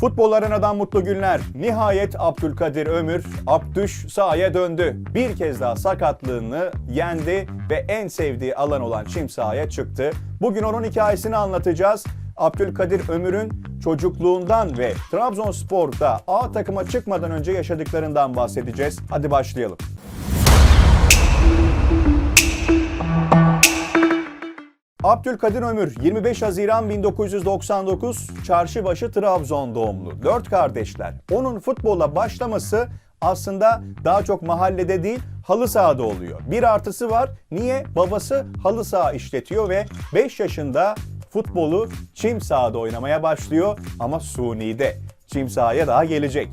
Futbol arenadan mutlu günler. Nihayet Abdülkadir Ömür, Abdüş sahaya döndü. Bir kez daha sakatlığını yendi ve en sevdiği alan olan çim sahaya çıktı. Bugün onun hikayesini anlatacağız. Abdülkadir Ömür'ün çocukluğundan ve Trabzonspor'da A takıma çıkmadan önce yaşadıklarından bahsedeceğiz. Hadi başlayalım. Abdülkadir Ömür 25 Haziran 1999 Çarşıbaşı Trabzon doğumlu. Dört kardeşler. Onun futbola başlaması aslında daha çok mahallede değil halı sahada oluyor. Bir artısı var. Niye? Babası halı saha işletiyor ve 5 yaşında futbolu çim sahada oynamaya başlıyor ama Suni'de. Çim sahaya daha gelecek.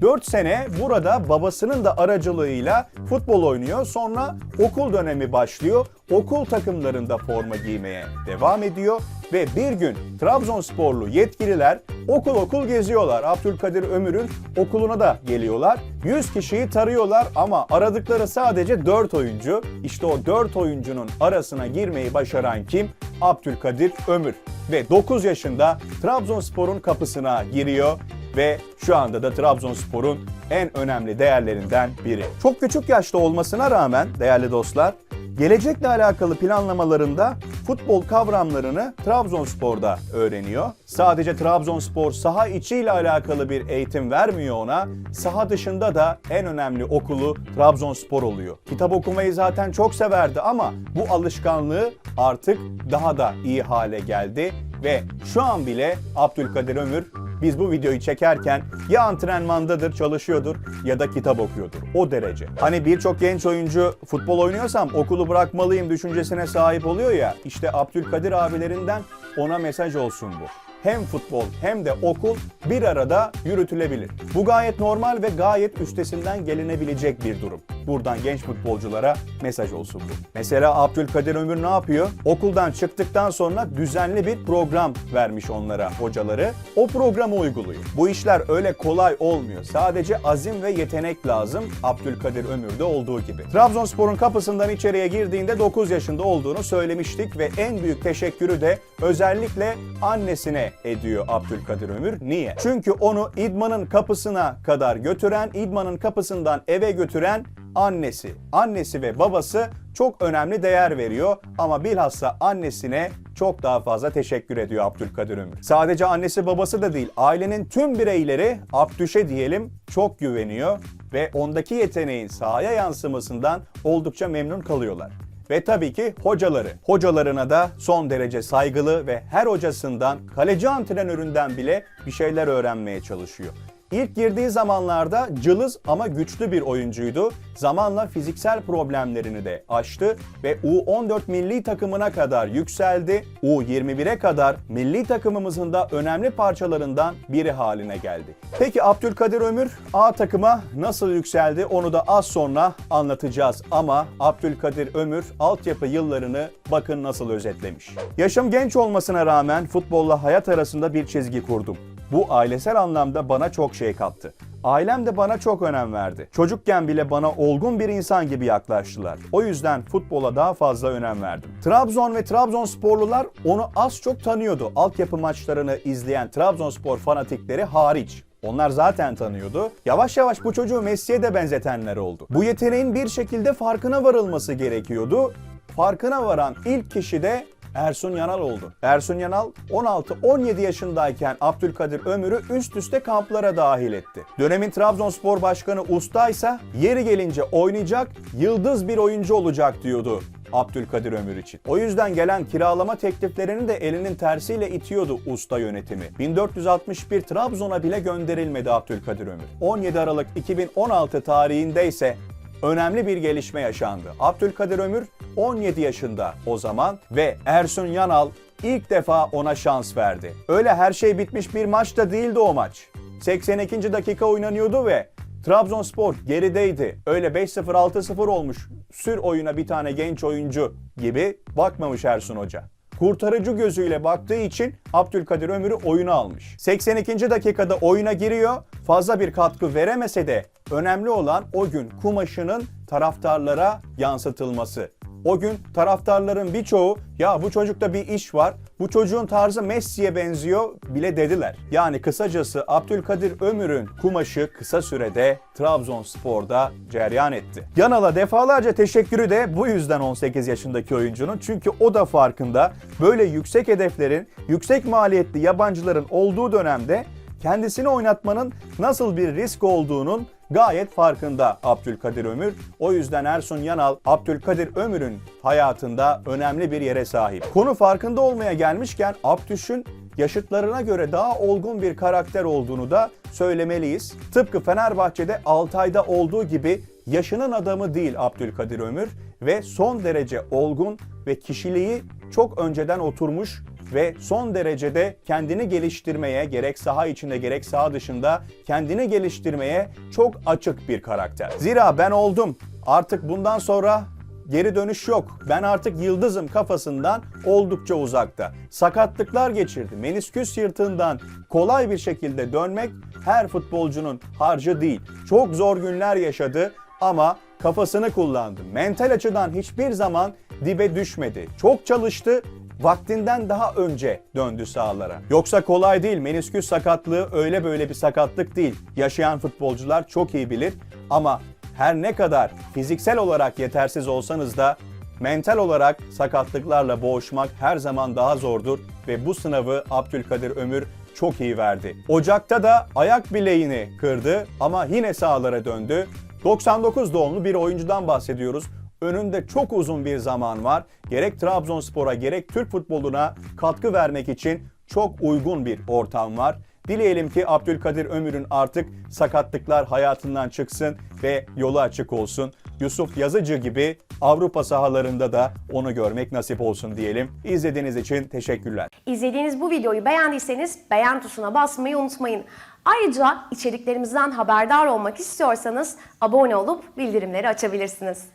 4 sene burada babasının da aracılığıyla futbol oynuyor. Sonra okul dönemi başlıyor. Okul takımlarında forma giymeye devam ediyor. Ve bir gün Trabzonsporlu yetkililer okul okul geziyorlar. Abdülkadir Ömür'ün okuluna da geliyorlar. 100 kişiyi tarıyorlar ama aradıkları sadece 4 oyuncu. İşte o 4 oyuncunun arasına girmeyi başaran kim? Abdülkadir Ömür. Ve 9 yaşında Trabzonspor'un kapısına giriyor ve şu anda da Trabzonspor'un en önemli değerlerinden biri. Çok küçük yaşta olmasına rağmen değerli dostlar, gelecekle alakalı planlamalarında futbol kavramlarını Trabzonspor'da öğreniyor. Sadece Trabzonspor saha içiyle alakalı bir eğitim vermiyor ona. Saha dışında da en önemli okulu Trabzonspor oluyor. Kitap okumayı zaten çok severdi ama bu alışkanlığı artık daha da iyi hale geldi ve şu an bile Abdülkadir Ömür biz bu videoyu çekerken ya antrenmandadır, çalışıyordur ya da kitap okuyordur. O derece. Hani birçok genç oyuncu futbol oynuyorsam okulu bırakmalıyım düşüncesine sahip oluyor ya. İşte Abdülkadir abilerinden ona mesaj olsun bu hem futbol hem de okul bir arada yürütülebilir. Bu gayet normal ve gayet üstesinden gelinebilecek bir durum. Buradan genç futbolculara mesaj olsun bu. Mesela Abdülkadir Ömür ne yapıyor? Okuldan çıktıktan sonra düzenli bir program vermiş onlara hocaları. O programı uyguluyor. Bu işler öyle kolay olmuyor. Sadece azim ve yetenek lazım. Abdülkadir Ömür'de olduğu gibi. Trabzonspor'un kapısından içeriye girdiğinde 9 yaşında olduğunu söylemiştik ve en büyük teşekkürü de özellikle annesine ediyor Abdülkadir Ömür. Niye? Çünkü onu idmanın kapısına kadar götüren, idmanın kapısından eve götüren annesi. Annesi ve babası çok önemli değer veriyor ama bilhassa annesine çok daha fazla teşekkür ediyor Abdülkadir Ömür. Sadece annesi babası da değil, ailenin tüm bireyleri Abdüş'e diyelim çok güveniyor ve ondaki yeteneğin sahaya yansımasından oldukça memnun kalıyorlar. Ve tabii ki hocaları. Hocalarına da son derece saygılı ve her hocasından, kaleci antrenöründen bile bir şeyler öğrenmeye çalışıyor. İlk girdiği zamanlarda cılız ama güçlü bir oyuncuydu. Zamanla fiziksel problemlerini de aştı ve U14 milli takımına kadar yükseldi. U21'e kadar milli takımımızın da önemli parçalarından biri haline geldi. Peki Abdülkadir Ömür A takıma nasıl yükseldi onu da az sonra anlatacağız. Ama Abdülkadir Ömür altyapı yıllarını bakın nasıl özetlemiş. Yaşım genç olmasına rağmen futbolla hayat arasında bir çizgi kurdum. Bu ailesel anlamda bana çok şey kattı. Ailem de bana çok önem verdi. Çocukken bile bana olgun bir insan gibi yaklaştılar. O yüzden futbola daha fazla önem verdim. Trabzon ve Trabzonsporlular onu az çok tanıyordu. Altyapı maçlarını izleyen Trabzonspor fanatikleri hariç. Onlar zaten tanıyordu. Yavaş yavaş bu çocuğu Messi'ye de benzetenler oldu. Bu yeteneğin bir şekilde farkına varılması gerekiyordu. Farkına varan ilk kişi de Ersun Yanal oldu. Ersun Yanal 16-17 yaşındayken Abdülkadir Ömür'ü üst üste kamplara dahil etti. Dönemin Trabzonspor Başkanı Usta ise yeri gelince oynayacak, yıldız bir oyuncu olacak diyordu Abdülkadir Ömür için. O yüzden gelen kiralama tekliflerini de elinin tersiyle itiyordu usta yönetimi. 1461 Trabzon'a bile gönderilmedi Abdülkadir Ömür. 17 Aralık 2016 tarihinde ise önemli bir gelişme yaşandı. Abdülkadir Ömür 17 yaşında o zaman ve Ersun Yanal ilk defa ona şans verdi. Öyle her şey bitmiş bir maçta değildi o maç. 82. dakika oynanıyordu ve Trabzonspor gerideydi. Öyle 5-0 6-0 olmuş. Sür oyuna bir tane genç oyuncu gibi bakmamış Ersun Hoca kurtarıcı gözüyle baktığı için Abdülkadir Ömür'ü oyuna almış. 82. dakikada oyuna giriyor. Fazla bir katkı veremese de önemli olan o gün kumaşının taraftarlara yansıtılması. O gün taraftarların birçoğu ya bu çocukta bir iş var, bu çocuğun tarzı Messi'ye benziyor bile dediler. Yani kısacası Abdülkadir Ömür'ün kumaşı kısa sürede Trabzonspor'da cereyan etti. Yanal'a defalarca teşekkürü de bu yüzden 18 yaşındaki oyuncunun. Çünkü o da farkında böyle yüksek hedeflerin, yüksek maliyetli yabancıların olduğu dönemde kendisini oynatmanın nasıl bir risk olduğunun gayet farkında Abdülkadir Ömür. O yüzden Ersun Yanal, Abdülkadir Ömür'ün hayatında önemli bir yere sahip. Konu farkında olmaya gelmişken Abdüş'ün yaşıtlarına göre daha olgun bir karakter olduğunu da söylemeliyiz. Tıpkı Fenerbahçe'de Altay'da olduğu gibi yaşının adamı değil Abdülkadir Ömür ve son derece olgun ve kişiliği çok önceden oturmuş ve son derecede kendini geliştirmeye gerek saha içinde gerek saha dışında kendini geliştirmeye çok açık bir karakter. Zira ben oldum. Artık bundan sonra geri dönüş yok. Ben artık yıldızım kafasından oldukça uzakta. Sakatlıklar geçirdi. Menisküs yırtığından kolay bir şekilde dönmek her futbolcunun harcı değil. Çok zor günler yaşadı ama kafasını kullandı. Mental açıdan hiçbir zaman dibe düşmedi. Çok çalıştı vaktinden daha önce döndü sahalara. Yoksa kolay değil. Menisküs sakatlığı öyle böyle bir sakatlık değil. Yaşayan futbolcular çok iyi bilir ama her ne kadar fiziksel olarak yetersiz olsanız da mental olarak sakatlıklarla boğuşmak her zaman daha zordur ve bu sınavı Abdülkadir Ömür çok iyi verdi. Ocak'ta da ayak bileğini kırdı ama yine sahalara döndü. 99 doğumlu bir oyuncudan bahsediyoruz. Önünde çok uzun bir zaman var. Gerek Trabzonspor'a gerek Türk futboluna katkı vermek için çok uygun bir ortam var. Dileyelim ki Abdülkadir Ömür'ün artık sakatlıklar hayatından çıksın ve yolu açık olsun. Yusuf Yazıcı gibi Avrupa sahalarında da onu görmek nasip olsun diyelim. İzlediğiniz için teşekkürler. İzlediğiniz bu videoyu beğendiyseniz beğen tuşuna basmayı unutmayın. Ayrıca içeriklerimizden haberdar olmak istiyorsanız abone olup bildirimleri açabilirsiniz.